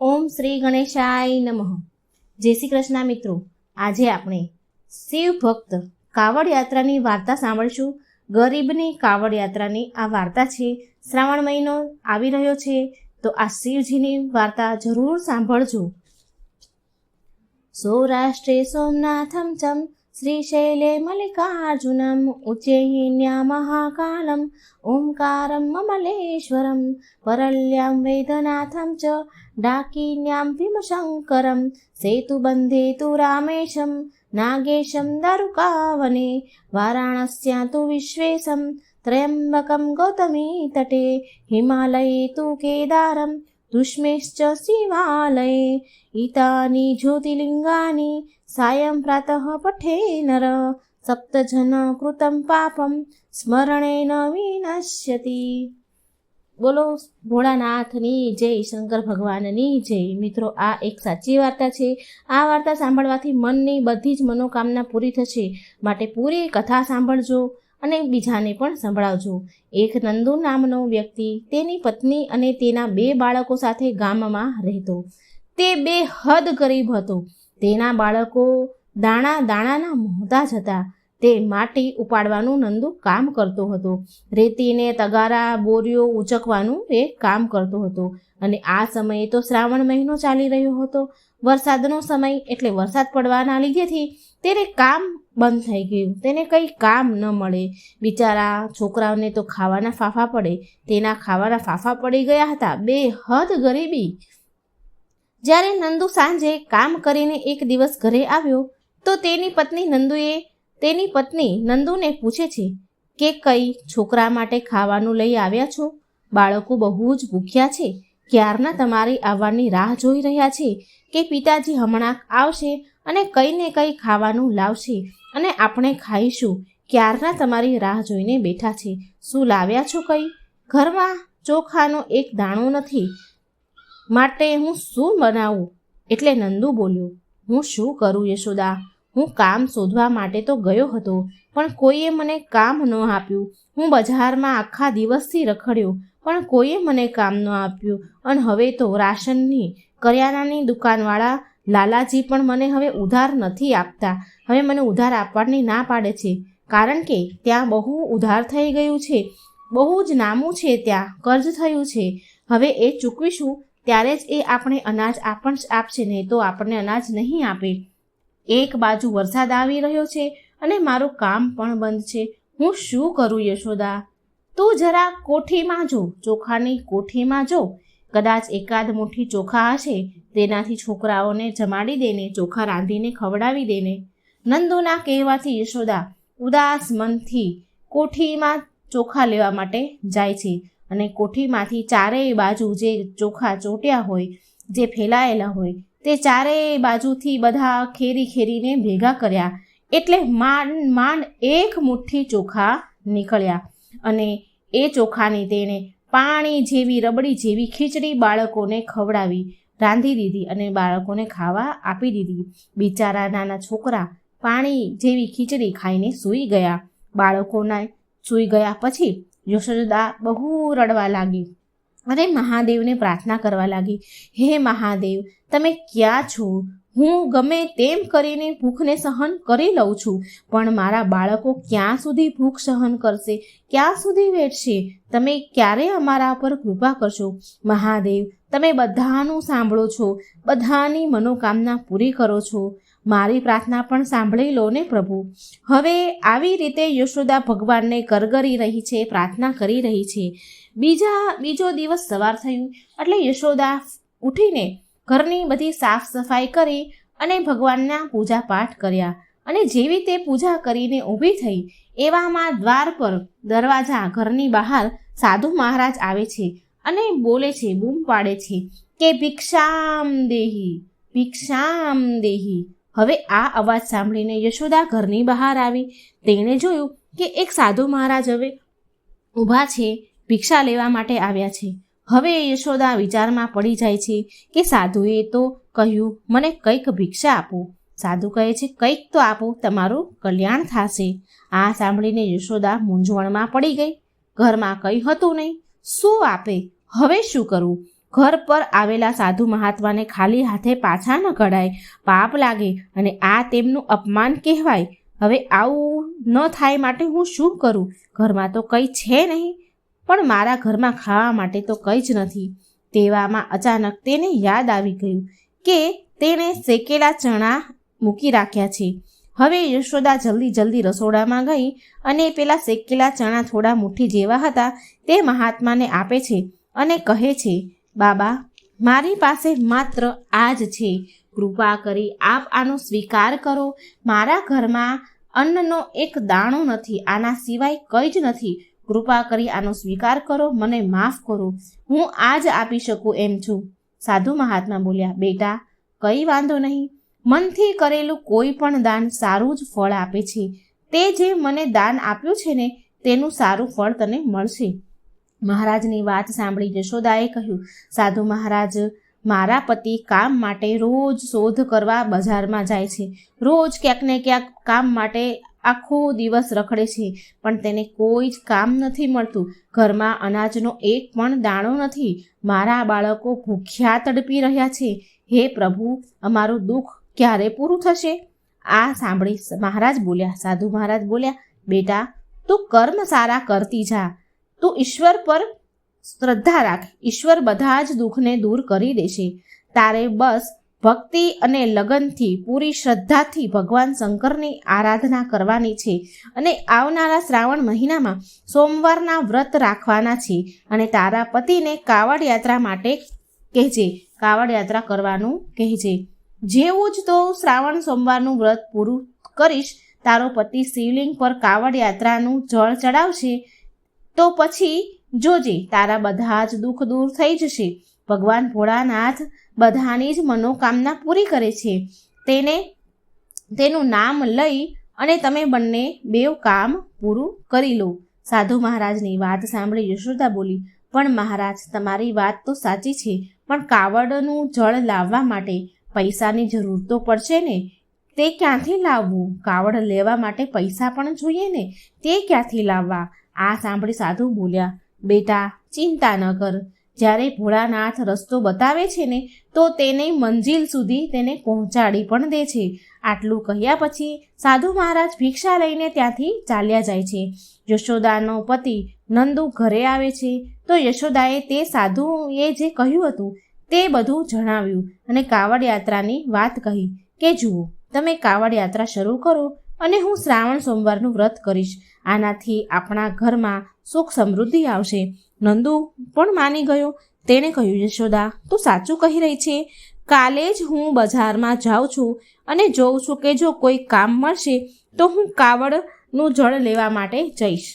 ઓમ શ્રી ગણેશાય નમઃ. જય શ્રી કૃષ્ણ મિત્રો. આજે આપણે શિવ ભક્ત કાવડ યાત્રાની વાર્તા સાંભળશું. ગરીબની કાવડ યાત્રાની આ વાર્તા છે. શ્રાવણ મહિનો આવી રહ્યો છે. તો આ શિવજીની વાર્તા જરૂર સાંભળજો. સૌરાષ્ટ્રે સોમનાથમ ચમ శ్రీశైలే మల్లికార్జునం ఉజ్జయిన్యా మహాకాలం ఓంకారం మమలేశ్వరం వరళ్యాం వేదనాథం చ డాకిన్యాం భీమశంకరం సేతుబంధే తు రామేశం నాగేశం దరుకావనే వారాణస్యా తు విశ్వేశం త్రయంబకం గౌతమీ తటే హిమాలయే తు కేదారం दुष्मेश्च शिवालये इतानि ज्योतिलिङ्गानि સાયં પ્રાતઃ પઠે નર સપ્તજન કૃતમ પાપમ ન વિનશ્યતિ બોલો, ભોળાનાથની જય, શંકર ભગવાનની જય। મિત્રો, આ એક સાચી વાર્તા છે. આ વાર્તા સાંભળવાથી મનની બધી જ મનોકામના પૂરી થશે. માટે પૂરી કથા સાંભળજો અને બીજાને પણ સંભળાવજો. એક નંદુ નામનો વ્યક્તિ તેની પત્ની અને તેના બે બાળકો સાથે ગામમાં રહેતો. તે બે હદ ગરીબ હતો. તેના બાળકો દાણા દાણાના મોહતાજ હતા તે માટી ઉપાડવાનું નંદુ કામ કરતો હતો. રેતીને તગારા, બોરીઓ ઉચકવાનું એ કામ કરતો હતો. અને આ સમયે તો શ્રાવણ મહિનો ચાલી રહ્યો હતો. વરસાદનો સમય એટલે વરસાદ પડવાના લીધેથી તેને કામ બંધ થઈ ગયું. તેને કંઈ કામ ન મળે. બિચારા છોકરાઓને તો ખાવાના ફાફા પડે. તેના ખાવાના ફાફા પડી ગયા હતા. બે હદ ગરીબી. જ્યારે નંદુ સાંજે કામ કરીને એક દિવસ ઘરે આવ્યો, તો તેની પત્ની નંદુએ તેની પત્ની નંદુને પૂછે છે કે કઈ છોકરા માટે ખાવાનું લઈ આવ્યા છો? બાળકો બહુ જ ભૂખ્યા છે. ક્યારના તમારી આવવાની રાહ જોઈ રહ્યા છે કે પિતાજી હમણાં આવશે અને કંઈ ને કંઈ ખાવાનું લાવશે અને આપણે ખાઈશું? ક્યારના તમારી રાહ જોઈને બેઠા છે? શું લાવ્યા છો કંઈ? ઘરમાં ચોખાનો એક દાણો નથી. માટે હું શું બનાવું? એટલે નંદુ બોલ્યો, હું શું કરું યશોદા? હું કામ શોધવા માટે તો ગયો હતો, પણ કોઈએ મને કામ ન આપ્યું. હું બજારમાં આખા દિવસથી રખડ્યો, પણ કોઈએ મને કામ ન આપ્યું. અને હવે તો રાશનની, કરિયાણાની દુકાનવાળા લાલાજી પણ મને હવે ઉધાર નથી આપતા. હવે મને ઉધાર આપવાની ના પાડે છે, કારણ કે ત્યાં બહુ ઉધાર થઈ ગયું છે. બહુ જ નામું છે ત્યાં, કર્જ થયું છે. હવે એ ચૂકવીશું ત્યારે જ એ આપણે અનાજ આપણ આપશે, નહીં તો આપણને અનાજ નહીં આપે. એક બાજુ વરસાદ આવી રહ્યો છે અને મારું કામ પણ બંધ છે. હું શું કરું યશોદા? તું જરા કોઠીમાં જો, ચોખાની કોઠીમાં જો. કદાચ એકાદ મુઠ્ઠી ચોખા હશે, તેનાથી છોકરાઓને જમાડી દેને, ચોખા રાંધીને ખવડાવી દેને. નંદુના કહેવાથી યશોદા ઉદાસ મનથી કોઠીમાં ચોખા લેવા માટે જાય છે. અને કોઠીમાંથી ચારેય બાજુ જે ચોખા ચોટ્યા હોય, જે ફેલાયેલા હોય, તે ચારેય બાજુથી બધા ખેરી ખેરીને ભેગા કર્યા. એટલે માંડ માંડ એક મુઠ્ઠી ચોખા નીકળ્યા. અને એ ચોખાની તેણે પાણી જેવી રબડી જેવી ખીચડી બાળકોને ખવડાવી, રાંધી દીધી અને બાળકોને ખાવા આપી દીધી. બિચારા નાના છોકરા પાણી જેવી ખીચડી ખાઈને સૂઈ ગયા. બાળકોના સૂઈ ગયા પછી યશોદા બહુ રડવા લાગી. અને મહાદેવને પ્રાર્થના કરવા લાગી. હે મહાદેવ, તમે ક્યાં છો? હું ગમે તેમ કરીને ભૂખને સહન કરી લઉં છું, પણ મારા બાળકો ક્યાં સુધી ભૂખ સહન કરશે? ક્યાં સુધી વેઠશે? તમે ક્યારે અમારા પર કૃપા કરશો? મહાદેવ, તમે બધાનું સાંભળો છો, બધાની મનોકામના પૂરી કરો છો. મારી પ્રાર્થના પણ સાંભળી લો ને પ્રભુ. હવે આવી રીતે યશોદા ભગવાનને કરગરી રહી છે, પ્રાર્થના કરી રહી છે. બીજા, બીજો દિવસ સવાર થયું, એટલે યશોદા ઉઠીને ઘરની બધી સાફ સફાઈ કરી અને ભગવાનના પૂજા પાઠ કર્યા. અને જેવી તે પૂજા કરીને ઊભી થઈ, એવામાં દ્વાર પર દરવાજા ઘરની બહાર સાધુ મહારાજ આવે છે અને બોલે છે, બૂમ પાડે છે કે ભિક્ષામ દેહી ભિક્ષામ દેહી. હવે આ અવાજ સાંભળીને યશોદા ઘરની બહાર આવી. તેણે જોયું કે એક સાધુ મહારાજ હવે ઊભા છે, ભિક્ષા લેવા માટે આવ્યા છે. હવે યશોદા વિચારમાં પડી જાય છે કે સાધુએ તો કહ્યું, મને કંઈક ભિક્ષા આપો. સાધુ કહે છે, કંઈક તો આપો, તમારું કલ્યાણ થશે. આ સાંભળીને યશોદા મૂંઝવણમાં પડી ગઈ. ઘરમાં કંઈ હતું નહીં. શું આપે? હવે શું કરવું ઘર પર આવેલા સાધુ મહાત્માને ખાલી હાથે પાછા ન કઢાય. પાપ લાગે અને આ તેમનું અપમાન કહેવાય. હવે આવું ન થાય માટે હું શું કરું? ઘરમાં તો કંઈ છે નહીં, પણ મારા ઘરમાં ખાવા માટે તો કંઈ જ નથી. તેવામાં અચાનક તેને યાદ આવી ગયું કે તેણે શેકેલા ચણા મૂકી રાખ્યા છે. હવે યશોદા જલ્દી જલ્દી રસોડામાં ગઈ અને પેલા શેકેલા ચણા થોડા મુઠ્ઠી જેવા હતા તે મહાત્માને આપે છે અને કહે છે બાબા, મારી પાસે માત્ર આ જ છે. કૃપા કરી આપ આનો સ્વીકાર કરો. મારા ઘરમાં અન્નનો એક દાણો નથી, આના સિવાય કંઈ જ નથી. કૃપા કરી આનો સ્વીકાર કરો, મને માફ કરો. હું આ જ આપી શકું એમ છું. સાધુ મહાત્મા બોલ્યા, બેટા, કંઈ વાંધો નહીં. મનથી કરેલું કોઈ પણ દાન સારું જ ફળ આપે છે. તે જે મને દાન આપ્યું છે ને, તેનું સારું ફળ તને મળશે. મહારાજની વાત સાંભળી યશોદાએ કહ્યું, સાધુ મહારાજ, મારા પતિ કામ માટે રોજ શોધ કરવા બજારમાં જાય છે. રોજ ક્યાંક ને ક્યાંક કામ માટે આખો દિવસ રખડે છે, પણ તેને કોઈ જ કામ નથી મળતું. ઘરમાં અનાજનો એક પણ દાણો નથી. મારા બાળકો ભૂખ્યા તડપી રહ્યા છે. હે પ્રભુ, અમારું દુઃખ ક્યારે પૂરું થશે? આ સાંભળી મહારાજ બોલ્યા, સાધુ મહારાજ બોલ્યા, બેટા, તું કર્મ સારા કરતી જા. તું ઈશ્વર પર શ્રદ્ધા રાખ. ઈશ્વર બધા જ દુઃખને દૂર કરી દેશે. તારે બસ ભક્તિ અને લગનથી, પૂરી શ્રદ્ધાથી ભગવાન શંકરની આરાધના કરવાની છે અને આવનારા શ્રાવણ મહિનામાં સોમવારના વ્રત રાખવાના છે અને તારા પતિને કાવડ યાત્રા માટે કહેજે. કાવડ યાત્રા કરવાનું કહેજે. જેવું જ તો શ્રાવણ સોમવારનું વ્રત પૂરું કરીશ, તારો પતિ શિવલિંગ પર કાવડ યાત્રાનું જળ ચડાવશે તો પછી જોજે, તારા બધા જ દુઃખ દૂર થઈ જશે. ભગવાન ભોળાનાથ બધાની જ મનોકામના પૂરી કરે છે. તેને, તેનું નામ લઈ અને તમે બંને બેવ કામ પૂરું કરી લો. સાધુ મહારાજની વાત સાંભળી યશોદા બોલી, પણ મહારાજ, તમારી વાત તો સાચી છે, પણ કાવડનું જળ લાવવા માટે પૈસાની જરૂર તો પડશે ને? તે ક્યાંથી લાવવું? કાવડ લેવા માટે પૈસા પણ જોઈએ ને? તે ક્યાંથી લાવવા? આ સાંભળી સાધુ બોલ્યા, બેટા, ચિંતા ન કર. જ્યારે ભોળાનાથ રસ્તો બતાવે છે ને, તો તેને મંજિલ સુધી તેને પહોંચાડી પણ દે છે. આટલું કહ્યા પછી સાધુ મહારાજ ભિક્ષા લઈને ત્યાંથી ચાલ્યા જાય છે. યશોદાનો પતિ નંદુ ઘરે આવે છે. તો યશોદાએ તે સાધુએ જે કહ્યું હતું તે બધું જણાવ્યું અને કાવડ યાત્રાની વાત કહી કે, જુઓ, તમે કાવડ યાત્રા શરૂ કરો અને હું શ્રાવણ સોમવારનું વ્રત કરીશ. આનાથી આપણા ઘરમાં સુખ સમૃદ્ધિ આવશે. નંદુ પણ માની ગયો. તેણે કહ્યું, યશોદા, તું સાચું કહી રહી છે. કાલે જ હું બજારમાં જાઉં છું અને જોઉં છું કે જો કોઈ કામ મળશે, તો હું કાવડનું જળ લેવા માટે જઈશ.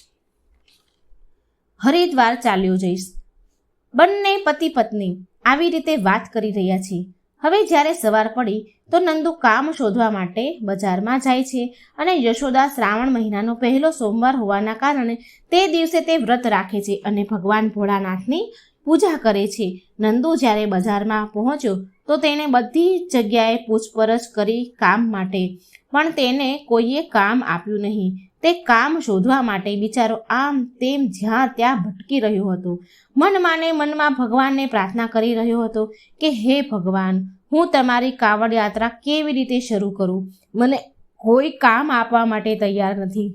હરિદ્વાર ચાલ્યો જઈશ. બંને પતિ પત્ની આવી રીતે વાત કરી રહ્યા છે હવે જ્યારે સવાર પડી, તો નંદુ કામ શોધવા માટે બજારમાં જાય છે અને યશોદા શ્રાવણ મહિનાનો પહેલો સોમવાર હોવાના કારણે તે દિવસે તે વ્રત રાખે છે અને ભગવાન ભોળાનાથની પૂજા કરે છે. નંદુ જ્યારે બજારમાં પહોંચ્યો, તો તેણે બધી જગ્યાએ પૂછપરછ કરી કામ માટે, પણ તેને કોઈએ કામ આપ્યું નહીં. તે કામ શોધવા માટે બિચારો આમ તેમ જ્યાં ત્યાં ભટકી રહ્યો હતો. મનમાને મનમાં ભગવાનને પ્રાર્થના કરી રહ્યો હતો કે, હે ભગવાન, હું તમારી કાવડ યાત્રા કેવી રીતે શરૂ કરું? મને કોઈ કામ આપવા માટે તૈયાર નથી.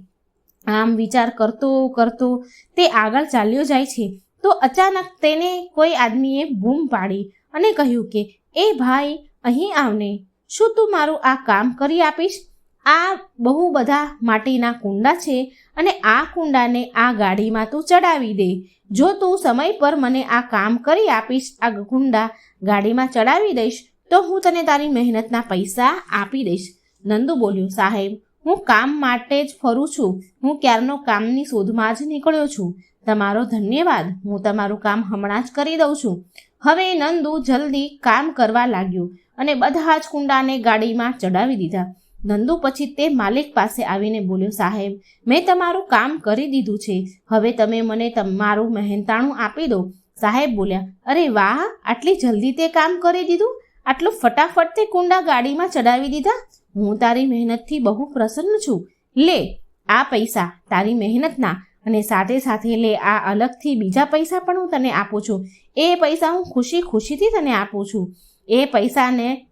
આમ વિચાર કરતો કરતો તે આગળ ચાલ્યો જાય છે. તો અચાનક તેને કોઈ આદમીએ બૂમ પાડી અને કહ્યું કે, એ ભાઈ, અહીં આવને. શું તું મારું આ કામ કરી આપીશ? આ બહુ બધા માટીના કુંડા છે અને આ કુંડાને આ ગાડીમાં તું ચડાવી દે. જો તું સમય પર મને આ કામ કરી આપીશ, આ કુંડા ગાડીમાં ચડાવી દઈશ, તો હું તને તારી મહેનતના પૈસા આપી દઈશ. નંદુ બોલ્યો, સાહેબ, હું કામ માટે જ ફરું છું. હું ક્યારનો કામની શોધમાં જ નીકળ્યો છું. તમારો ધન્યવાદ. હું તમારું કામ હમણાં જ કરી દઉં છું. હવે નંદુ જલ્દી કામ કરવા લાગ્યો અને બધા જ કુંડાને ગાડીમાં ચડાવી દીધા. નંદુ પછી તે માલિક પાસે આવીને બોલ્યો, સાહેબ, મેં તમારું કામ કરી દીધું છે. હવે તમે મને તમારું મહેનતાણું આપી દો. સાહેબ બોલ્યા, અરે વાહ, આટલી જલ્દી તે કામ કરી દીધું? આટલું ફટાફટ તે કુંડા ગાડીમાં ચડાવી દીધા? હું તારી મહેનતથી બહુ પ્રસન્ન છું. લે, આ પૈસા તારી મહેનતના અને સાથે સાથે લે, આ અલગથી બીજા પૈસા પણ હું તને આપું છું. એ પૈસા હું ખુશી ખુશીથી તને આપું છું. એ પૈસાને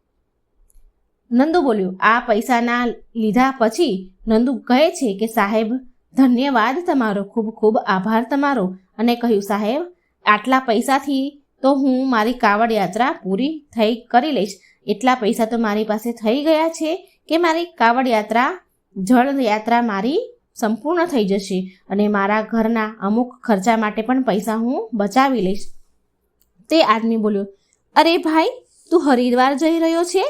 નંદુ બોલ્યું, આ પૈસાના લીધા પછી નંદુ કહે છે કે, સાહેબ, ધન્યવાદ તમારો. ખૂબ ખૂબ આભાર તમારો. અને કહ્યું, સાહેબ, આટલા પૈસાથી તો હું મારી કાવડ યાત્રા પૂરી થઈ કરી લઈશ. એટલા પૈસા તો મારી પાસે થઈ ગયા છે કે, મારી કાવડ યાત્રા, જળ યાત્રા મારી સંપૂર્ણ થઈ જશે અને મારા ઘરના અમુક ખર્ચા માટે પણ પૈસા હું બચાવી લઈશ. તે આદમી બોલ્યો, અરે ભાઈ, તું હરિદ્વાર જઈ રહ્યો છે?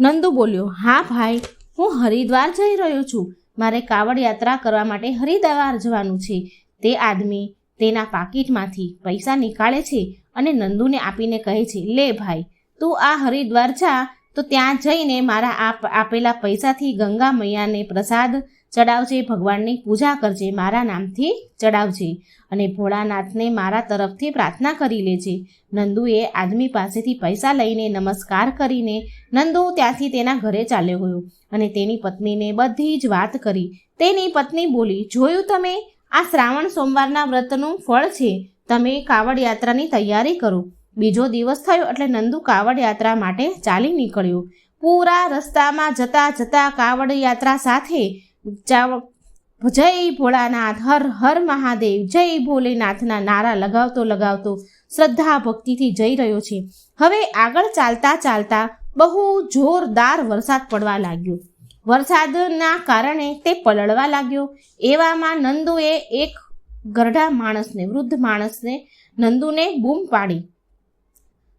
નંદુ બોલ્યો, હા ભાઈ, હું હરિદ્વાર જઈ રહ્યો છું. મારે કાવડ યાત્રા કરવા માટે હરિદ્વાર જવાનું છે. તે આદમી તેના પાકીટમાંથી પૈસા નીકાળે છે અને નંદુને આપીને કહે છે, લે ભાઈ, તું આ હરિદ્વાર જા, તો ત્યાં જઈને મારા આપ, આપેલા પૈસાથી ગંગા મૈયાને પ્રસાદ ચડાવજે, ભગવાનની પૂજા કરજે, મારા નામથી ચડાવજે અને ભોળાનાથને મારા તરફથી પ્રાર્થના કરી લેજે. નંદુએ આદમી પાસેથી પૈસા લઈને નમસ્કાર કરીને નંદુ ત્યાંથી તેના ઘરે ચાલ્યો ગયો અને તેની પત્નીને બધી જ વાત કરી. તેની પત્ની બોલી, જોયું તમે? આ શ્રાવણ સોમવારના વ્રતનું ફળ છે. તમે કાવડ યાત્રાની તૈયારી કરો. બીજો દિવસ થયો એટલે નંદુ કાવડ યાત્રા માટે ચાલી નીકળ્યો. પૂરા રસ્તામાં જતા જતા કાવડ યાત્રા સાથે ચાવ જય ભોળાનાથ, હર હર મહાદેવ, જય ભોલેનાથના નારા લગાવતો લગાવતો શ્રદ્ધા ભક્તિથી જઈ રહ્યો છે. હવે આગળ ચાલતા ચાલતા બહુ જોરદાર વરસાદ પડવા લાગ્યો. વરસાદના કારણે તે પલળવા લાગ્યો. એવામાં નંદુએ એક ગરડા માણસને, વૃદ્ધ માણસને નંદુને બૂમ પાડી.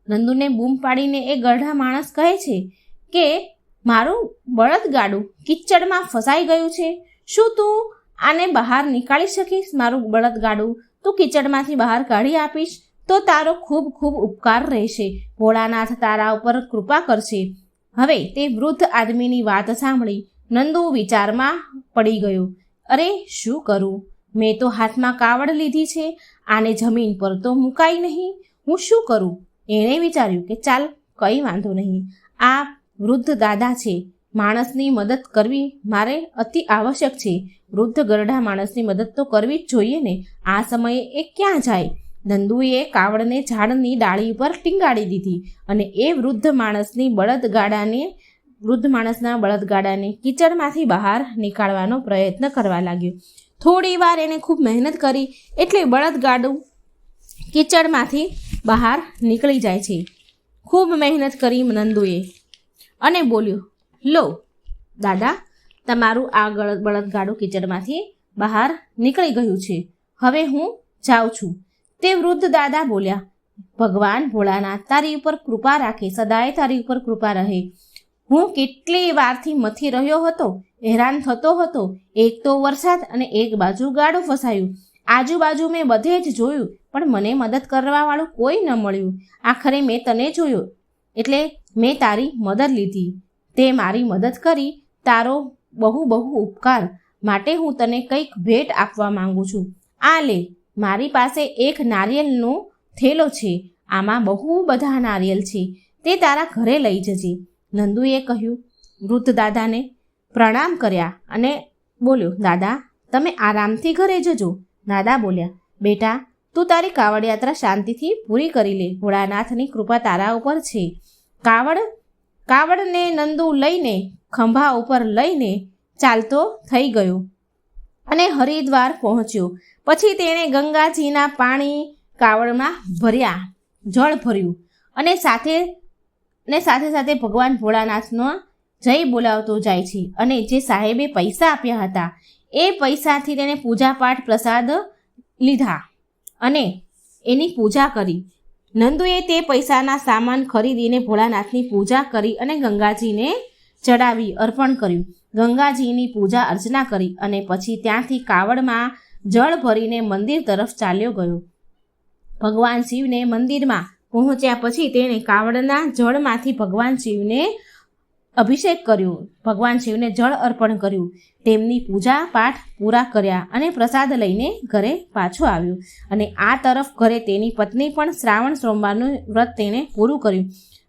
નંદુને બૂમ પાડીને એ ગરડા માણસ કહે છે કે મારું બળદગાડું કિચડમાં ફસાઈ ગયું છે. શું તું આને બહાર નીકાળી શકીશ? મારું બળદગાડું તું કિચડમાંથી બહાર કાઢી આપીશ તો તારો ખૂબ ખૂબ ઉપકાર રહેશે. ભોળાનાથ તારા ઉપર કૃપા કરશે. હવે તે વૃદ્ધ આદમીની વાત સાંભળી નંદુ વિચારમાં પડી ગયો. અરે, શું કરું? મેં તો હાથમાં કાવડ લીધી છે, આને જમીન પર તો મુકાય નહીં. હું શું કરું? એણે વિચાર્યું કે ચાલ, કંઈ વાંધો નહીં. આ વૃદ્ધ દાદા છે, માણસની મદદ કરવી મારે અતિ આવશ્યક છે. વૃદ્ધ ગરડા માણસની મદદ તો કરવી જ જોઈએ ને. આ સમયે એ ક્યાં જાય? નંદુએ કાવડને ઝાડની ડાળી ઉપર ટીંગાડી દીધી અને એ વૃદ્ધ માણસની બળદગાડાને, વૃદ્ધ માણસના બળદગાડાને કિચડમાંથી બહાર નીકાળવાનો પ્રયત્ન કરવા લાગ્યો. થોડી વાર એણે ખૂબ મહેનત કરી એટલે બળદગાડું કિચડમાંથી બહાર નીકળી જાય છે. ખૂબ મહેનત કરી નંદુએ. અને બોલ્યો, લો, દાદા, તમારું આ બળદગાડું કિચડમાંથી બહાર નીકળી ગયું છે. હવે હું જાઉં છું. તે વૃદ્ધ દાદા બોલ્યા, ભગવાન ભોળાનાથ, તારી ઉપર કૃપા રાખે, સદાય તારી ઉપર કૃપા રહે. હું કેટલી વારથી મથી રહ્યો હતો, હેરાન થતો હતો. એક તો વરસાદ અને એક બાજુ ગાડું ફસાયું. આજુબાજુ મેં બધે જ જોયું, પણ મને મદદ કરવાવાળું કોઈ ન મળ્યું. આખરે મેં તને જોયો. એટલે મેં તારી મદદ લીધી. તે મારી મદદ કરી. તારો બહુ બહુ ઉપકાર માટે હું તને કંઈક ભેટ આપવા માંગુ છું. આ લે, મારી પાસે એક નારિયેલનો થેલો છે. આમાં બહુ બધા નારિયેલ છે. તે તારા ઘરે લઈ જજે. નંદુએ કહ્યું. વૃદ્ધ દાદાને પ્રણામ કર્યા અને બોલ્યો, દાદા, તમે આરામથી ઘરે જજો. દાદા બોલ્યા, બેટા, તું તારી કાવડ યાત્રા શાંતિથી પૂરી કરી લે. ભોળાનાથની કૃપા તારા ઉપર છે. કાવડ? કાવડને નંદુ લઈને, ખંભા ઉપર લઈને ચાલતો થઈ ગયો. અને હરિદ્વાર પહોંચ્યો. પછી તેણે ગંગાજીના પાણી કાવડમાં ભર્યા, જળ ભર્યું અને સાથે ને સાથે સાથે ભગવાન ભોળાનાથનો જય બોલાવતો જાય છે અને જે સાહેબે પૈસા આપ્યા હતા, એ પૈસાથી તેણે પૂજાપાઠ પ્રસાદ લીધા અને એની પૂજા કરી. નંદુએ તે પૈસાના સામાન ખરીદીને ભોળાનાથની પૂજા કરી અને ગંગાજીને ચડાવી અર્પણ કર્યું. ગંગાજીની પૂજા અર્ચના કરી અને પછી ત્યાંથી કાવડમાં જળ ભરીને મંદિર તરફ ચાલ્યો ગયો. ભગવાન શિવને મંદિરમાં પહોંચ્યા પછી તેણે કાવડના જળમાંથી ભગવાન શિવને અભિષેક કર્યો, ભગવાન શિવને જળ અર્પણ કર્યું, તેમની પૂજા પાઠ પૂરા કર્યા અને પ્રસાદ લઈને ઘરે પાછો આવ્યો. અને આ તરફ ઘરે તેની પત્ની પણ શ્રાવણ સોમવારનું વ્રત તેણે પૂરું કર્યું.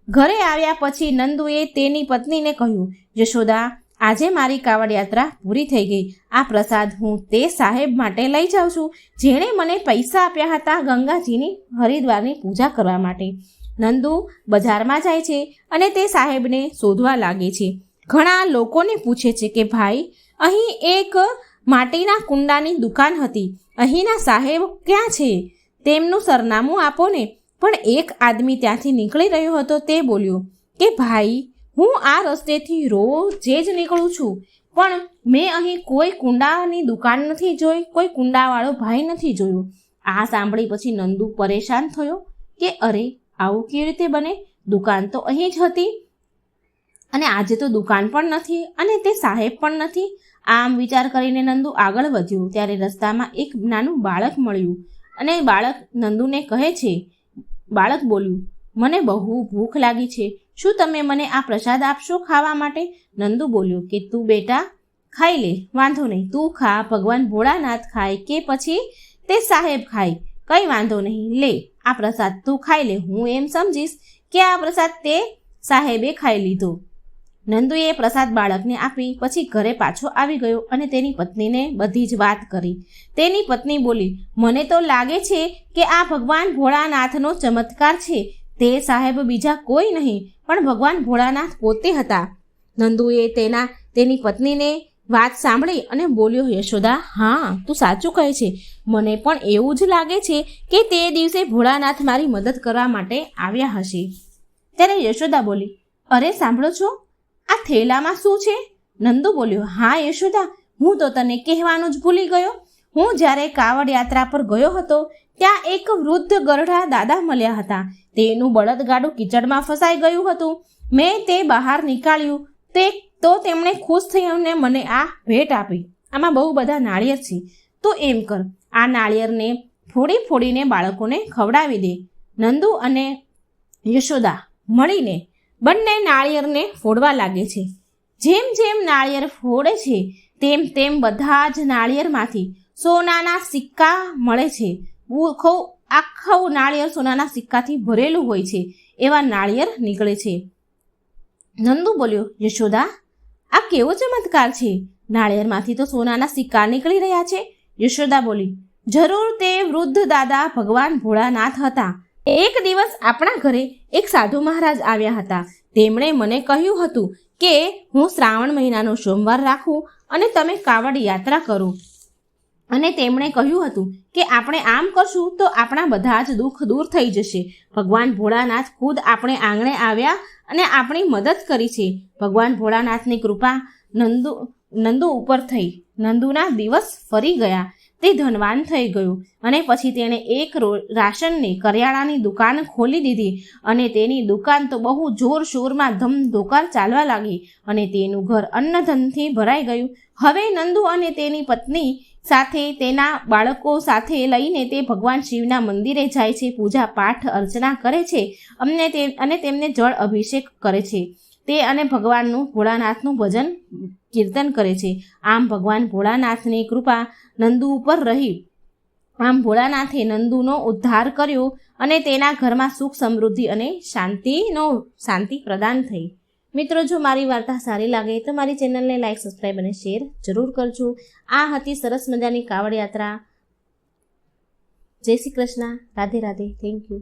ઘરે આવ્યા પછી નંદુએ તેની પત્નીને કહ્યું, યશોદા, આજે મારી કાવડ યાત્રા પૂરી થઈ ગઈ. આ પ્રસાદ હું તે સાહેબ માટે લઈ જાઉં છું, જેણે મને પૈસા આપ્યા હતા ગંગાજીની હરિદ્વારની પૂજા કરવા માટે. નંદુ બજારમાં જાય છે અને તે સાહેબને શોધવા લાગે છે. ઘણા લોકોને પૂછે છે કે, ભાઈ, અહીં એક માટીના કુંડાની દુકાન હતી. અહીંના સાહેબ ક્યાં છે? તેમનું સરનામું આપો ને. પણ એક આદમી ત્યાંથી નીકળી રહ્યો હતો તે બોલ્યો, કે ભાઈ, હું આ રસ્તેથી રોજે જ નીકળું છું. પણ મેં અહીં કોઈ કુંડાની દુકાન નથી જોઈ, કોઈ કુંડાવાળો ભાઈ નથી જોયો. આ સાંભળી પછી નંદુ પરેશાન થયો કે, અરે આવું કેવી રીતે બને? દુકાન તો અહીં જ હતી. અને આજે તો દુકાન પણ નથી અને તે સાહેબ પણ નથી. આમ વિચાર કરીને નંદુ આગળ વધ્યું ત્યારે રસ્તામાં એક નાનું બાળક મળ્યું. અને બાળક નંદુને કહે છે, બાળક બોલ્યું, મને બહુ ભૂખ લાગી છે. શું તમે મને આ પ્રસાદ આપશો ખાવા માટે? નંદુ બોલ્યો, કે તું બેટા, ખાઈ લે, વાંધો નહીં. તું ખા, ભગવાન ભોળાનાથ ખાય કે પછી તે સાહેબ ખાય. કંઈ વાંધો નહીં, લે. આ પ્રસાદ તું ખાઈ લે, હું એમ સમજીશ કે આ પ્રસાદ તે સાહેબે ખાઈ લીધો. નંદુએ પ્રસાદ બાળકને આપી, પછી ઘરે પાછો આવી ગયો અને તેની પત્નીને બધી જ વાત કરી. તેની પત્ની બોલી, મને તો લાગે છે કે આ ભગવાન ભોળાનાથનો ચમત્કાર છે. તે સાહેબ બીજા કોઈ નહીં, પણ ભગવાન ભોળાનાથ પોતે હતા. નંદુએ તેના, તેની પત્નીને વાત સાંભળી અને બોલ્યો, યશોદા, હા, તું સાચું કહે છે. મને પણ એવું જ લાગે છે કે તે દિવસે ભોળાનાથ મારી મદદ કરવા માટે આવ્યા હશે. ત્યારે યશોદા બોલી, અરે, સાંભળો છો? આ થેલામાં શું છે? નંદુ બોલ્યો, હા, યશોદા, હું તો તને કહેવાનું જ ભૂલી ગયો. હું જ્યારે કાવડ યાત્રા પર ગયો હતો, ત્યાં એક વૃદ્ધ ગરઢા દાદા મળ્યા હતા. તેનું બળદગાડું કિચડમાં ફસાઈ ગયું હતું. મેં તે બહાર નીકાળ્યું. તે તો તેમણે ખુશ થઈ અને મને આ ભેટ આપી. આમાં બહુ બધા નાળિયેર છે. તો એમ કર, આ નાળિયેરને ફોડી ફોડીને બાળકોને ખવડાવી દે. નંદુ અને યશોદા મળીને બંને નાળિયેરને ફોડવા લાગે છે. જેમ જેમ નાળિયેર ફોડે છે, તેમ તેમ બધા જ નાળિયેરમાંથી સોનાના સિક્કા મળે છે. ખૂબ આખું નાળિયેર સોનાના સિક્કાથી ભરેલું હોય છે, એવા નાળિયેર નીકળે છે. નંદુ બોલ્યો, યશોદા આ કેવો ચમત્કાર છે? નાળિયેરમાંથી તો સોનાના સિક્કા નીકળી રહ્યા છે. યશોદા બોલી, જરૂર તે વૃદ્ધ દાદા ભગવાન ભોળાનાથ હતા. એક દિવસ આપણા ઘરે એક સાધુ મહારાજ આવ્યા હતા. તેમણે મને કહ્યું હતું કે હું શ્રાવણ મહિનાનો સોમવાર રાખું અને તમે કાવડ યાત્રા કરો. અને તેમણે કહ્યું હતું કે આપણે આમ કરશું તો આપણા બધા જ દુઃખ દૂર થઈ જશે. ભગવાન ભોળાનાથ ખુદ આપણે આંગણે આવ્યા અને આપણી મદદ કરી છે. ભગવાન ભોળાનાથની કૃપા નંદુ નંદુ ઉપર થઈ. નંદુના દિવસ ફરી ગયા. તે ધનવાન થઈ ગયું અને પછી તેણે એક રો- રાશનની કરિયાણાની દુકાન ખોલી દીધી અને તેની દુકાન તો બહુ જોરશોરમાં ધમધોકાર ચાલવા લાગી અને તેનું ઘર અન્નધનથી ભરાઈ ગયું. હવે નંદુ અને તેની પત્ની સાથે તેના બાળકો સાથે લઈને તે ભગવાન શિવના મંદિરે જાય છે, પૂજા પાઠ, અર્ચના કરે છે અમને તે, અને તેમને જળ અભિષેક કરે છે. તે અને ભગવાનનું ભોળાનાથનું ભજન, કીર્તન કરે છે. આમ ભગવાન ભોળાનાથની કૃપા નંદુ ઉપર રહી. આમ ભોળાનાથે નંદુનો ઉદ્ધાર કર્યો અને તેના ઘરમાં સુખ સમૃદ્ધિ અને શાંતિનો, શાંતિ પ્રદાન થઈ. મિત્રો, જો મારી વાર્તા સારી લાગે તો મારી ચેનલને લાઈક સબસ્ક્રાઈબ અને શેર જરૂર કરજો. આ હતી સરસ મજાની કાવડ યાત્રા. જય શ્રી કૃષ્ણ. રાધે રાધે. Thank you